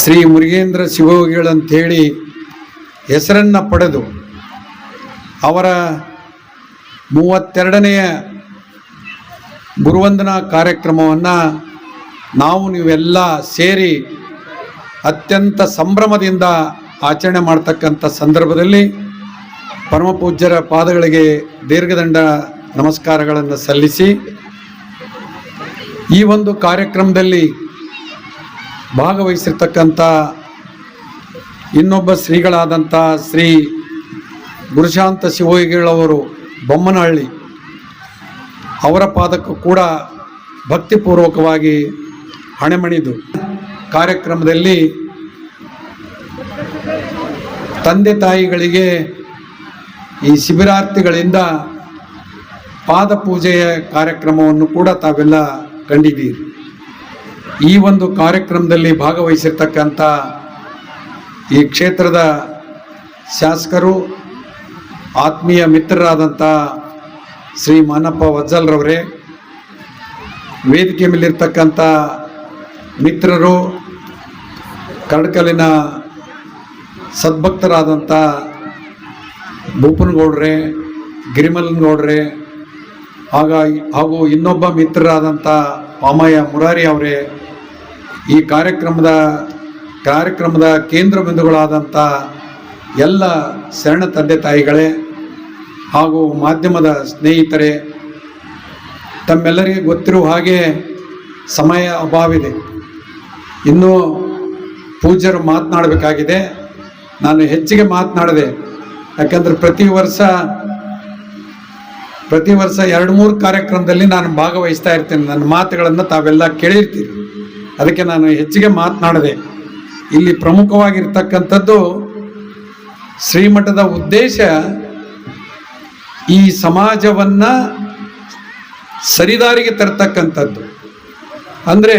ಶ್ರೀ ಮುರುಗೇಂದ್ರ ಶಿವೋಗಿಗಳಂಥೇಳಿ ಹೆಸರನ್ನು ಪಡೆದು ಅವರ ಮೂವತ್ತೆರಡನೆಯ ಗುರುವಂದನಾ ಕಾರ್ಯಕ್ರಮವನ್ನು ನಾವು ನೀವೆಲ್ಲ ಸೇರಿ ಅತ್ಯಂತ ಸಂಭ್ರಮದಿಂದ ಆಚರಣೆ ಮಾಡ್ತಕ್ಕಂಥ ಸಂದರ್ಭದಲ್ಲಿ ಪರಮಪೂಜ್ಯರ ಪಾದಗಳಿಗೆ ದೀರ್ಘದಂಡ ನಮಸ್ಕಾರಗಳನ್ನು ಸಲ್ಲಿಸಿ ಈ ಒಂದು ಕಾರ್ಯಕ್ರಮದಲ್ಲಿ ಭಾಗವಹಿಸಿರ್ತಕ್ಕಂಥ ಇನ್ನೊಬ್ಬ ಶ್ರೀಗಳಾದಂಥ ಶ್ರೀ ಗುರುಶಾಂತ ಶಿವಯೋಗಿಗಳವರು ಬೊಮ್ಮನಹಳ್ಳಿ, ಅವರ ಪಾದಕ್ಕೂ ಕೂಡ ಭಕ್ತಿಪೂರ್ವಕವಾಗಿ ಹಣೆಮಣಿದು ಕಾರ್ಯಕ್ರಮದಲ್ಲಿ ತಂದೆ ತಾಯಿಗಳಿಗೆ ಈ ಶಿಬಿರಾರ್ಥಿಗಳಿಂದ ಪಾದ ಪೂಜೆಯ ಕಾರ್ಯಕ್ರಮವನ್ನು ಕೂಡ ತಾವೆಲ್ಲ ಕಂಡಿದ್ದೀರಿ. ಈ ಒಂದು ಕಾರ್ಯಕ್ರಮದಲ್ಲಿ ಭಾಗವಹಿಸಿರ್ತಕ್ಕಂಥ ಈ ಕ್ಷೇತ್ರದ ಶಾಸಕರು, ಆತ್ಮೀಯ ಮಿತ್ರರಾದಂಥ ಶ್ರೀ ಮಾನಪ್ಪ ವಜ್ಜಲ್ರವರೇ, ವೇದಿಕೆ ಮೇಲಿರ್ತಕ್ಕಂಥ ಮಿತ್ರರು, ಕಡಕಲಿನ ಸದ್ಭಕ್ತರಾದಂಥ ಭೂಪನಗೌಡ್ರೆ ಗಿರಿಮಲ್ಲನಗೌಡ್ರೆ ಆಗ ಹಾಗೂ ಇನ್ನೊಬ್ಬ ಮಿತ್ರರಾದಂಥ ಪಾಮಯ್ಯ ಮುರಾರಿ ಅವರೇ, ಈ ಕಾರ್ಯಕ್ರಮದ ಕಾರ್ಯಕ್ರಮದ ಕೇಂದ್ರ ಬಿಂದುಗಳಾದಂಥ ಎಲ್ಲ ಶರಣ ತಂದೆ ತಾಯಿಗಳೇ ಹಾಗೂ ಮಾಧ್ಯಮದ ಸ್ನೇಹಿತರೇ, ತಮ್ಮೆಲ್ಲರಿಗೆ ಗೊತ್ತಿರುವ ಹಾಗೆ ಸಮಯ ಅಭಾವಿದೆ ಇನ್ನೂ ಪೂಜ್ಯರು ಮಾತನಾಡಬೇಕಾಗಿದೆ. ನಾನು ಹೆಚ್ಚಿಗೆ ಮಾತನಾಡಿದೆ, ಯಾಕಂದರೆ ಪ್ರತಿ ವರ್ಷ ಪ್ರತಿ ವರ್ಷ ಎರಡು ಮೂರು ಕಾರ್ಯಕ್ರಮದಲ್ಲಿ ನಾನು ಭಾಗವಹಿಸ್ತಾ ಇರ್ತೇನೆ. ನನ್ನ ಮಾತುಗಳನ್ನು ತಾವೆಲ್ಲ ಕೇಳಿರ್ತೀರಿ. ಅದಕ್ಕೆ ನಾನು ಹೆಚ್ಚಿಗೆ ಮಾತನಾಡಿದೆ, ಇಲ್ಲಿ ಪ್ರಮುಖವಾಗಿರ್ತಕ್ಕಂಥದ್ದು ಶ್ರೀಮಠದ ಉದ್ದೇಶ ಈ ಸಮಾಜವನ್ನು ಸರಿದಾರಿಗೆ ತರ್ತಕ್ಕಂಥದ್ದು. ಅಂದರೆ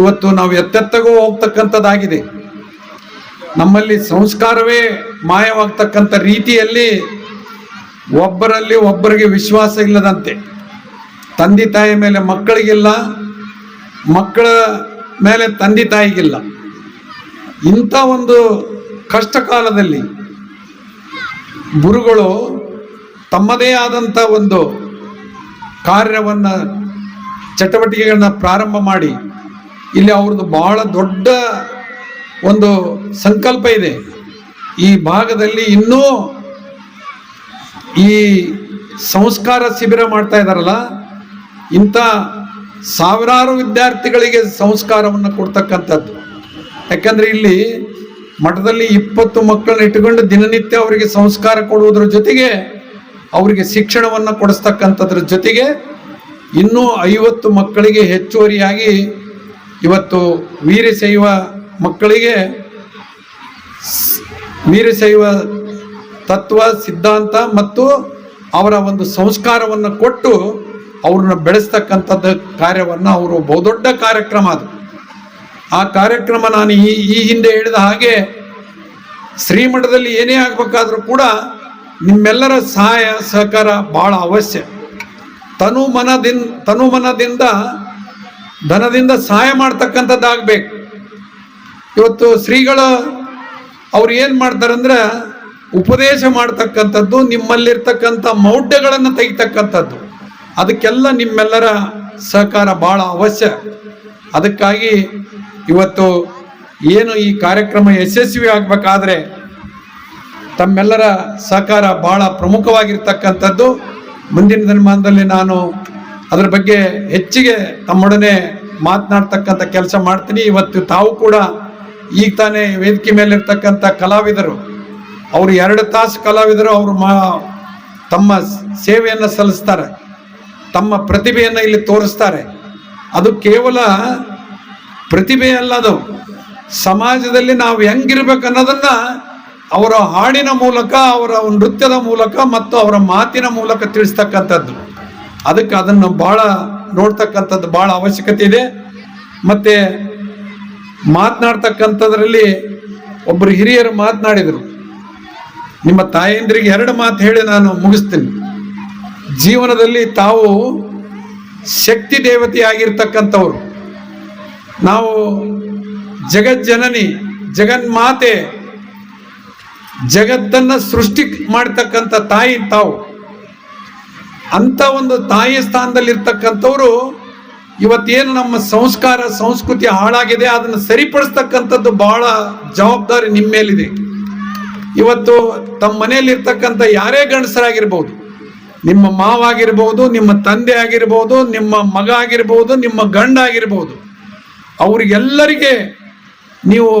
ಇವತ್ತು ನಾವು ಎತ್ತೆತ್ತಗೂ ಹೋಗ್ತಕ್ಕಂಥದ್ದಾಗಿದೆ. ನಮ್ಮಲ್ಲಿ ಸಂಸ್ಕಾರವೇ ಮಾಯವಾಗ್ತಕ್ಕಂಥ ರೀತಿಯಲ್ಲಿ ಒಬ್ಬರಲ್ಲಿ ಒಬ್ಬರಿಗೆ ವಿಶ್ವಾಸ ಇಲ್ಲದಂತೆ, ತಂದೆ ತಾಯಿ ಮೇಲೆ ಮಕ್ಕಳಿಗಿಲ್ಲ, ಮಕ್ಕಳ ಮೇಲೆ ತಂದೆ ತಾಯಿಗಿಲ್ಲ. ಇಂಥ ಒಂದು ಕಷ್ಟ ಕಾಲದಲ್ಲಿ ಗುರುಗಳು ತಮ್ಮದೇ ಆದಂಥ ಒಂದು ಕಾರ್ಯವನ್ನು, ಚಟುವಟಿಕೆಗಳನ್ನ ಪ್ರಾರಂಭ ಮಾಡಿ, ಇಲ್ಲಿ ಅವ್ರದ್ದು ಬಹಳ ದೊಡ್ಡ ಒಂದು ಸಂಕಲ್ಪ ಇದೆ. ಈ ಭಾಗದಲ್ಲಿ ಇನ್ನೂ ಈ ಸಂಸ್ಕಾರ ಶಿಬಿರ ಮಾಡ್ತಾ ಇದ್ದಾರಲ್ಲ ಇಂಥ ಸಾವಿರಾರು ವಿದ್ಯಾರ್ಥಿಗಳಿಗೆ ಸಂಸ್ಕಾರವನ್ನು ಕೊಡ್ತಕ್ಕಂಥದ್ದು. ಯಾಕಂದ್ರೆ ಇಲ್ಲಿ ಮಠದಲ್ಲಿ ಇಪ್ಪತ್ತು ಮಕ್ಕಳನ್ನ ಇಟ್ಟುಕೊಂಡು ದಿನನಿತ್ಯ ಅವರಿಗೆ ಸಂಸ್ಕಾರ ಕೊಡುವುದರ ಜೊತೆಗೆ ಅವರಿಗೆ ಶಿಕ್ಷಣವನ್ನು ಕೊಡಿಸ್ತಕ್ಕಂಥದ್ರ ಜೊತೆಗೆ ಇನ್ನೂ ಐವತ್ತು ಮಕ್ಕಳಿಗೆ ಹೆಚ್ಚುವರಿಯಾಗಿ ಇವತ್ತು ವೀರಶೈವ ಮಕ್ಕಳಿಗೆ ವೀರಶೈವ ತತ್ವ, ಸಿದ್ಧಾಂತ ಮತ್ತು ಅವರ ಒಂದು ಸಂಸ್ಕಾರವನ್ನು ಕೊಟ್ಟು ಅವ್ರನ್ನ ಬೆಳೆಸ್ತಕ್ಕಂಥದ್ದು ಕಾರ್ಯವನ್ನು ಅವರು ಬಹುದೊಡ್ಡ ಕಾರ್ಯಕ್ರಮ ಅದು. ಆ ಕಾರ್ಯಕ್ರಮ ನಾನು ಈ ಈ ಹಿಂದೆ ಹೇಳಿದ ಹಾಗೆ ಶ್ರೀಮಠದಲ್ಲಿ ಏನೇ ಆಗಬೇಕಾದ್ರೂ ಕೂಡ ನಿಮ್ಮೆಲ್ಲರ ಸಹಾಯ, ಸಹಕಾರ ಬಹಳ ಅವಶ್ಯ. ತನು ಮನದಿಂದ ತನು ಮನದಿಂದ, ಧನದಿಂದ ಸಹಾಯ ಮಾಡ್ತಕ್ಕಂಥದ್ದಾಗಬೇಕು. ಇವತ್ತು ಶ್ರೀಗಳು ಅವ್ರು ಏನು ಮಾಡ್ತಾರಂದ್ರೆ ಉಪದೇಶ ಮಾಡ್ತಕ್ಕಂಥದ್ದು, ನಿಮ್ಮಲ್ಲಿರ್ತಕ್ಕಂಥ ಮೌಢ್ಯಗಳನ್ನು ತೆಗಿತಕ್ಕಂಥದ್ದು. ಅದಕ್ಕೆಲ್ಲ ನಿಮ್ಮೆಲ್ಲರ ಸಹಕಾರ ಭಾಳ ಅವಶ್ಯ. ಅದಕ್ಕಾಗಿ ಇವತ್ತು ಏನು ಈ ಕಾರ್ಯಕ್ರಮ ಯಶಸ್ವಿ ಆಗಬೇಕಾದ್ರೆ ತಮ್ಮೆಲ್ಲರ ಸಹಕಾರ ಬಹಳ ಪ್ರಮುಖವಾಗಿರ್ತಕ್ಕಂಥದ್ದು. ಮುಂದಿನ ದಿನಮಾನದಲ್ಲಿ ನಾನು ಅದರ ಬಗ್ಗೆ ಹೆಚ್ಚಿಗೆ ತಮ್ಮೊಡನೆ ಮಾತನಾಡ್ತಕ್ಕಂಥ ಕೆಲಸ ಮಾಡ್ತೀನಿ. ಇವತ್ತು ತಾವು ಕೂಡ ಈಗ ತಾನೇ ವೇದಿಕೆ ಮೇಲಿರ್ತಕ್ಕಂಥ ಕಲಾವಿದರು. ಅವರು ಎರಡು ತಾಸು ಕಲಾವಿದರು, ಅವರು ಮಾ ತಮ್ಮ ಸೇವೆಯನ್ನು ಸಲ್ಲಿಸ್ತಾರೆ. ತಮ್ಮ ಪ್ರತಿಭೆಯನ್ನು ಇಲ್ಲಿ ತೋರಿಸ್ತಾರೆ. ಅದು ಕೇವಲ ಪ್ರತಿಭೆ ಅಲ್ಲ ಅದು. ಸಮಾಜದಲ್ಲಿ ನಾವು ಹೆಂಗಿರ್ಬೇಕು ಅನ್ನೋದನ್ನ ಅವರ ಹಾಡಿನ ಮೂಲಕ, ಅವರ ನೃತ್ಯದ ಮೂಲಕ ಮತ್ತು ಅವರ ಮಾತಿನ ಮೂಲಕ ತಿಳಿಸ್ತಕ್ಕಂಥದ್ದು. ಅದಕ್ಕೆ ಅದನ್ನು ಭಾಳ ನೋಡ್ತಕ್ಕಂಥದ್ದು ಭಾಳ ಅವಶ್ಯಕತೆ ಇದೆ. ಮತ್ತೆ ಮಾತನಾಡ್ತಕ್ಕಂಥದ್ರಲ್ಲಿ ಒಬ್ಬರು ಹಿರಿಯರು ಮಾತನಾಡಿದರು. ನಿಮ್ಮ ತಾಯಂದ್ರಿಗೆ ಎರಡು ಮಾತು ಹೇಳಿ ನಾನು ಮುಗಿಸ್ತೀನಿ. ಜೀವನದಲ್ಲಿ ತಾವು ಶಕ್ತಿ ದೇವತೆಯಾಗಿರ್ತಕ್ಕಂಥವ್ರು. ನಾವು ಜಗಜ್ಜನನಿ, ಜಗನ್ಮಾತೆ, ಜಗತ್ತನ್ನ ಸೃಷ್ಟಿ ಮಾಡ್ತಕ್ಕಂಥ ತಾಯಿ ತಾವು. ಅಂತ ಒಂದು ತಾಯಿ ಸ್ಥಾನದಲ್ಲಿರ್ತಕ್ಕಂಥವ್ರು ಇವತ್ತೇನು ನಮ್ಮ ಸಂಸ್ಕಾರ, ಸಂಸ್ಕೃತಿ ಹಾಳಾಗಿದೆ, ಅದನ್ನು ಸರಿಪಡಿಸ್ತಕ್ಕಂಥದ್ದು ಬಹಳ ಜವಾಬ್ದಾರಿ ನಿಮ್ಮ ಮೇಲಿದೆ ಇವತ್ತು ತಮ್ಮ ಮನೆಯಲ್ಲಿ ಇರ್ತಕ್ಕಂಥ ಯಾರೇ ಗಂಡಸರಾಗಿರ್ಬೋದು, ನಿಮ್ಮ ಮಾವಾಗಿರ್ಬೋದು, ನಿಮ್ಮ ತಂದೆ ಆಗಿರ್ಬೋದು, ನಿಮ್ಮ ಮಗ ಆಗಿರ್ಬೋದು, ನಿಮ್ಮ ಗಂಡ ಆಗಿರ್ಬೋದು, ಅವರಿಗೆಲ್ಲರಿಗೆ ನೀವು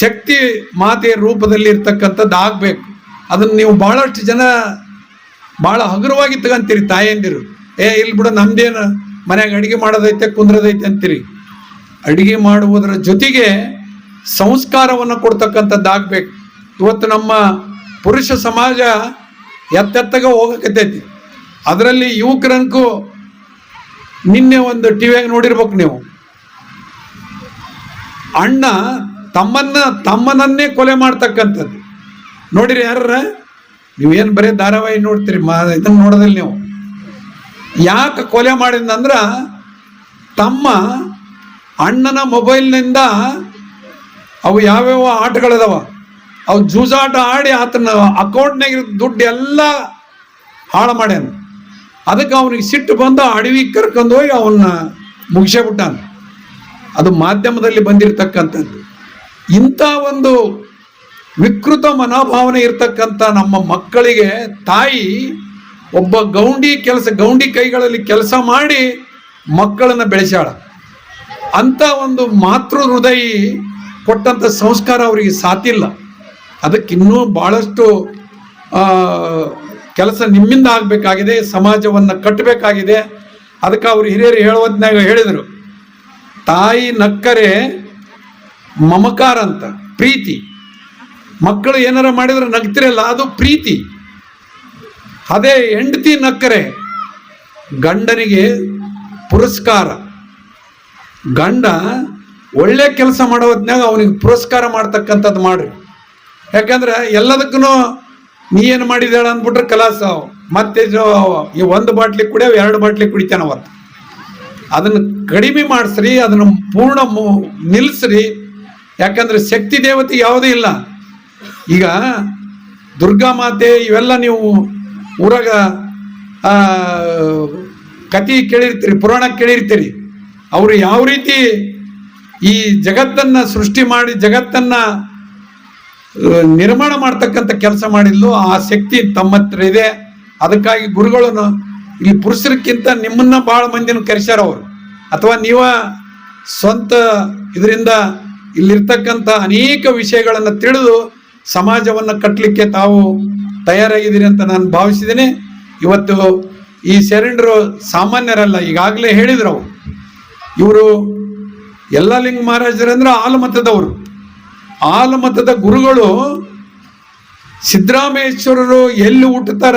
ಶಕ್ತಿ ಮಾತೆಯ ರೂಪದಲ್ಲಿ ಇರ್ತಕ್ಕಂಥದ್ದು ಆಗಬೇಕು. ಅದನ್ನು ನೀವು ಬಹಳಷ್ಟು ಜನ ಭಾಳ ಹಗುರವಾಗಿ ತಗೊಂತೀರಿ ತಾಯಂದಿರು. ಏ, ಇಲ್ಲಿ ಬಿಡು, ನಮ್ದೇನು ಮನ್ಯಾಗ ಅಡಿಗೆ ಮಾಡೋದೈತೆ, ಕುಂದ್ರದೈತೆ ಅಂತೀರಿ. ಅಡಿಗೆ ಮಾಡುವುದರ ಜೊತೆಗೆ ಸಂಸ್ಕಾರವನ್ನು ಕೊಡ್ತಕ್ಕಂಥದ್ದು ಆಗ್ಬೇಕು ಇವತ್ತು ನಮ್ಮ ಪುರುಷ ಸಮಾಜ ಎತ್ತೆತ್ತಗ ಹೋಗಕತ್ತೈತಿ. ಅದರಲ್ಲಿ ಯುವಕರಂಕು ನಿನ್ನೆ ಒಂದು ಟಿವಿಯಾಗ ನೋಡಿರ್ಬೇಕು ನೀವು. ಅಣ್ಣ ತಮ್ಮನ್ನ ತಮ್ಮನನ್ನೇ ಕೊಲೆ ಮಾಡ್ತಕ್ಕಂಥದ್ದು. ನೋಡಿರಿ ಯಾರ ನೀವೇನು ಬರೀ ಧಾರಾವಾಹಿ ನೋಡ್ತೀರಿ, ಮಾ ಇದನ್ನ ನೋಡೋದಿಲ್ಲ ನೀವು. ಯಾಕೆ ಕೊಲೆ ಮಾಡಿದಂದ್ರ ತಮ್ಮ ಅಣ್ಣನ ಮೊಬೈಲ್ನಿಂದ ಅವು ಯಾವ್ಯಾವ ಆಟಗಳಿದಾವ? ಅವು ಜೂಜಾಟ ಆಡಿ ಆತನ ಅಕೌಂಟ್ನಾಗ ದುಡ್ಡು ಎಲ್ಲ ಹಾಳು ಮಾಡ್ಯಾನ. ಅದಕ್ಕೆ ಅವನಿಗೆ ಸಿಟ್ಟು ಬಂದು ಅಡವಿ ಕರ್ಕೊಂಡು ಹೋಗಿ ಅವನ್ನ ಮುಗಿಸೇ ಬಿಟ್ಟಾನ. ಅದು ಮಾಧ್ಯಮದಲ್ಲಿ ಬಂದಿರತಕ್ಕಂಥದ್ದು. ಇಂಥ ಒಂದು ವಿಕೃತ ಮನೋಭಾವನೆ ಇರ್ತಕ್ಕಂಥ ನಮ್ಮ ಮಕ್ಕಳಿಗೆ ತಾಯಿ ಒಬ್ಬ ಗೌಂಡಿ ಕೆಲಸ, ಗೌಂಡಿ ಕೈಗಳಲ್ಲಿ ಕೆಲಸ ಮಾಡಿ ಮಕ್ಕಳನ್ನ ಬೆಳೆಸ್ಯಾಳ. ಅಂತ ಒಂದು ಮಾತೃ ಹೃದಯ ಕೊಟ್ಟಂಥ ಸಂಸ್ಕಾರ ಅವರಿಗೆ ಸಾತಿಲ್ಲ ಅದಕ್ಕಿನ್ನೂ ಭಾಳಷ್ಟು ಕೆಲಸ ನಿಮ್ಮಿಂದ ಆಗಬೇಕಾಗಿದೆ, ಸಮಾಜವನ್ನು ಕಟ್ಟಬೇಕಾಗಿದೆ ಅದಕ್ಕೆ ಅವರು ಹಿರಿಯರು ಹೇಳುವದ್ನಾಗ ಹೇಳಿದರು, ತಾಯಿ ನಕ್ಕರೆ ಮಮಕಾರ ಅಂತ, ಪ್ರೀತಿ. ಮಕ್ಕಳು ಏನಾರ ಮಾಡಿದ್ರೆ ನಗ್ತಿರಲ್ಲ, ಅದು ಪ್ರೀತಿ. ಅದೇ ಹೆಂಡತಿ ನಕ್ಕರೆ ಗಂಡನಿಗೆ ಪುರಸ್ಕಾರ. ಗಂಡ ಒಳ್ಳೆ ಕೆಲಸ ಮಾಡೋದ್ನಾಗ ಅವನಿಗೆ ಪುರಸ್ಕಾರ ಮಾಡ್ತಕ್ಕಂಥದ್ದು ಮಾಡ್ರಿ. ಯಾಕಂದ್ರೆ ಎಲ್ಲದಕ್ಕೂ ನೀ ಏನು ಮಾಡಿದಾಳ ಅಂದ್ಬಿಟ್ರೆ ಕಲಾಸ. ಮತ್ತೆ ಈ ಒಂದು ಬಾಟ್ಲಿ ಕುಡಿಯೋ ಎರಡು ಬಾಟ್ಲಿ ಕುಡಿತಾನ ಅವತ್ತು. ಅದನ್ನು ಕಡಿಮೆ ಮಾಡಿಸ್ರಿ, ಅದನ್ನು ಪೂರ್ಣ ನಿಲ್ಲಿಸ್ರಿ ಯಾಕಂದ್ರೆ ಶಕ್ತಿ ದೇವತೆ ಯಾವುದೂ ಇಲ್ಲ. ಈಗ ದುರ್ಗಾ ಮಾತೆ, ಇವೆಲ್ಲ ನೀವು ಊರಾಗ ಕತಿ ಕೇಳಿರ್ತೀರಿ, ಪುರಾಣ ಕೇಳಿರ್ತೀರಿ. ಅವರು ಯಾವ ರೀತಿ ಈ ಜಗತ್ತನ್ನ ಸೃಷ್ಟಿ ಮಾಡಿ, ಜಗತ್ತನ್ನ ನಿರ್ಮಾಣ ಮಾಡ್ತಕ್ಕಂಥ ಕೆಲಸ ಮಾಡಿದ್ಲು. ಆ ಶಕ್ತಿ ತಮ್ಮ ಹತ್ರ ಇದೆ. ಅದಕ್ಕಾಗಿ ಗುರುಗಳನ್ನು ಇಲ್ಲಿ ಪುರುಷರಕ್ಕಿಂತ ನಿಮ್ಮನ್ನ ಭಾಳ ಮಂದಿನ ಕರೆಸ್ಯಾರ ಅವರು. ಅಥವಾ ನೀವ ಸ್ವಂತ ಇದರಿಂದ ಇಲ್ಲಿರ್ತಕ್ಕಂಥ ಅನೇಕ ವಿಷಯಗಳನ್ನು ತಿಳಿದು ಸಮಾಜವನ್ನು ಕಟ್ಟಲಿಕ್ಕೆ ತಾವು ತಯಾರಾಗಿದ್ದೀರಿ ಅಂತ ನಾನು ಭಾವಿಸಿದ್ದೀನಿ. ಇವತ್ತು ಈ ಶರಣರು ಸಾಮಾನ್ಯರಲ್ಲ, ಈಗಾಗಲೇ ಹೇಳಿದ್ರು ಅವರು. ಇವರು ಎಲ್ಲ ಲಿಂಗ ಮಹಾರಾಜರಂದ್ರೆ ಆಲಮತದವರು ಆಲಮತದ ಗುರುಗಳು ಸಿದ್ದರಾಮೇಶ್ವರರು ಎಲ್ಲಿ ಹುಟ್ಟುತ್ತಾರ?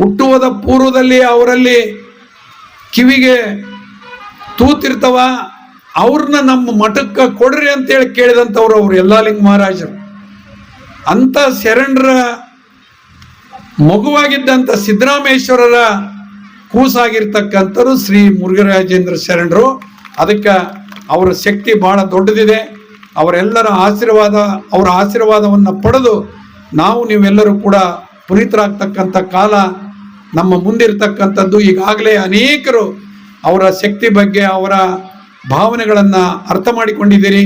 ಹುಟ್ಟುವುದ ಪೂರ್ವದಲ್ಲಿ ಅವರಲ್ಲಿ ಕಿವಿಗೆ ತೂತಿರ್ತವ. ಅವ್ರನ್ನ ನಮ್ಮ ಮಠಕ್ಕೆ ಕೊಡ್ರಿ ಅಂತೇಳಿ ಕೇಳಿದಂಥವ್ರು ಅವರು ಎಲ್ಲ ಲಿಂಗ ಮಹಾರಾಜರು. ಅಂತ ಶರಣರ ಮಗುವಾಗಿದ್ದಂಥ ಸಿದ್ದರಾಮೇಶ್ವರರ ಕೂಸಾಗಿರ್ತಕ್ಕಂಥವ್ರು ಶ್ರೀ ಮುರುಘರಾಜೇಂದ್ರ ಶರಣರು. ಅದಕ್ಕೆ ಅವರ ಶಕ್ತಿ ಬಹಳ ದೊಡ್ಡದಿದೆ. ಅವರೆಲ್ಲರ ಆಶೀರ್ವಾದ, ಅವರ ಆಶೀರ್ವಾದವನ್ನು ಪಡೆದು ನಾವು ನೀವೆಲ್ಲರೂ ಕೂಡ ಪುನೀತರಾಗ್ತಕ್ಕಂಥ ಕಾಲ ನಮ್ಮ ಮುಂದಿರ್ತಕ್ಕಂಥದ್ದು. ಈಗಾಗಲೇ ಅನೇಕರು ಅವರ ಶಕ್ತಿ ಬಗ್ಗೆ, ಅವರ ಭಾವನೆಗಳನ್ನು ಅರ್ಥ ಮಾಡಿಕೊಂಡಿದ್ದೀರಿ.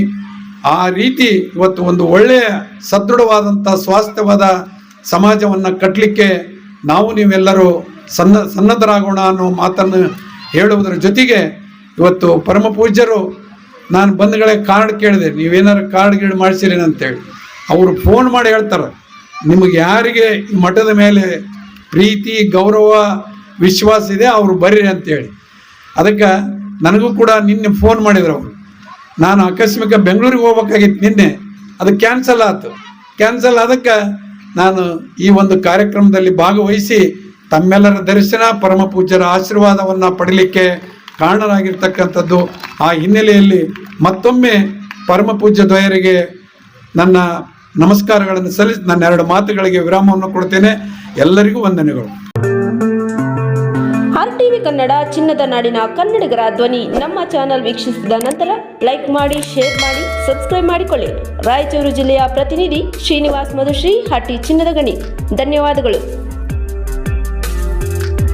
ಆ ರೀತಿ ಇವತ್ತು ಒಂದು ಒಳ್ಳೆಯ ಸದೃಢವಾದಂಥ ಸ್ವಾಸ್ಥ್ಯವಾದ ಸಮಾಜವನ್ನು ಕಟ್ಟಲಿಕ್ಕೆ ನಾವು ನೀವೆಲ್ಲರೂ ಸನ್ನ, ಸನ್ನದ್ಧರಾಗೋಣ ಅನ್ನೋ ಮಾತನ್ನು ಹೇಳುವುದರ ಜೊತೆಗೆ ಇವತ್ತು ಪರಮ ಪೂಜ್ಯರು ನಾನು ಬಂಧುಗಳೇ ಕಾರ್ಡ್ ಕೇಳಿದೆ ನೀವೇನಾರು ಕಾರ್ಡ್ ಗೀಡ್ ಮಾಡಿಸಿರಿ ಅಂತೇಳಿ. ಅವರು ಫೋನ್ ಮಾಡಿ ಹೇಳ್ತಾರೆ, ನಿಮಗೆ ಯಾರಿಗೆ ಮಠದ ಮೇಲೆ ಪ್ರೀತಿ, ಗೌರವ, ವಿಶ್ವಾಸ ಇದೆ, ಅವರು ಬರ್ರಿ ಅಂತೇಳಿ. ಅದಕ್ಕೆ ನನಗೂ ಕೂಡ ನಿನ್ನೆ ಫೋನ್ ಮಾಡಿದ್ರು ಅವರು. ನಾನು ಆಕಸ್ಮಿಕ ಬೆಂಗಳೂರಿಗೆ ಹೋಗ್ಬೇಕಾಗಿತ್ತು ನಿನ್ನೆ, ಅದು ಕ್ಯಾನ್ಸಲ್ ಆಯ್ತು ಕ್ಯಾನ್ಸಲ್ ಆದಕ್ಕೆ ನಾನು ಈ ಒಂದು ಕಾರ್ಯಕ್ರಮದಲ್ಲಿ ಭಾಗವಹಿಸಿ ತಮ್ಮೆಲ್ಲರ ದರ್ಶನ, ಪರಮ ಪೂಜ್ಯರ ಆಶೀರ್ವಾದವನ್ನು ಪಡೀಲಿಕ್ಕೆ ಕಾರಣರಾಗಿರ್ತಕ್ಕಂಥದ್ದು ಆ ಹಿನ್ನೆಲೆಯಲ್ಲಿ ಮತ್ತೊಮ್ಮೆ ಪರಮ ಪೂಜ್ಯ ದ್ವಯರಿಗೆ ನನ್ನ ನಮಸ್ಕಾರಗಳನ್ನು ಸಲ್ಲಿಸಿ ನನ್ನ ಎರಡು ಮಾತುಗಳಿಗೆ ವಿರಾಮವನ್ನು ಕೊಡ್ತೇನೆ. ಎಲ್ಲರಿಗೂ ವಂದನೆಗಳು. ಆರ್ ಟಿವಿ ಕನ್ನಡ, ಚಿನ್ನದ ನಾಡಿನ ಕನ್ನಡಿಗರ ಧ್ವನಿ. ನಮ್ಮ ಚಾನೆಲ್ ವೀಕ್ಷಿಸಿದ ನಂತರ ಲೈಕ್ ಮಾಡಿ, ಶೇರ್ ಮಾಡಿ, ಸಬ್ಸ್ಕ್ರೈಬ್ ಮಾಡಿಕೊಳ್ಳಿ. ರಾಯಚೂರು ಜಿಲ್ಲೆಯ ಪ್ರತಿನಿಧಿ ಶ್ರೀನಿವಾಸ್ ಮಧುಶ್ರೀ ಹಟ್ಟಿ ಚಿನ್ನದ ಗಣಿ. ಧನ್ಯವಾದಗಳು.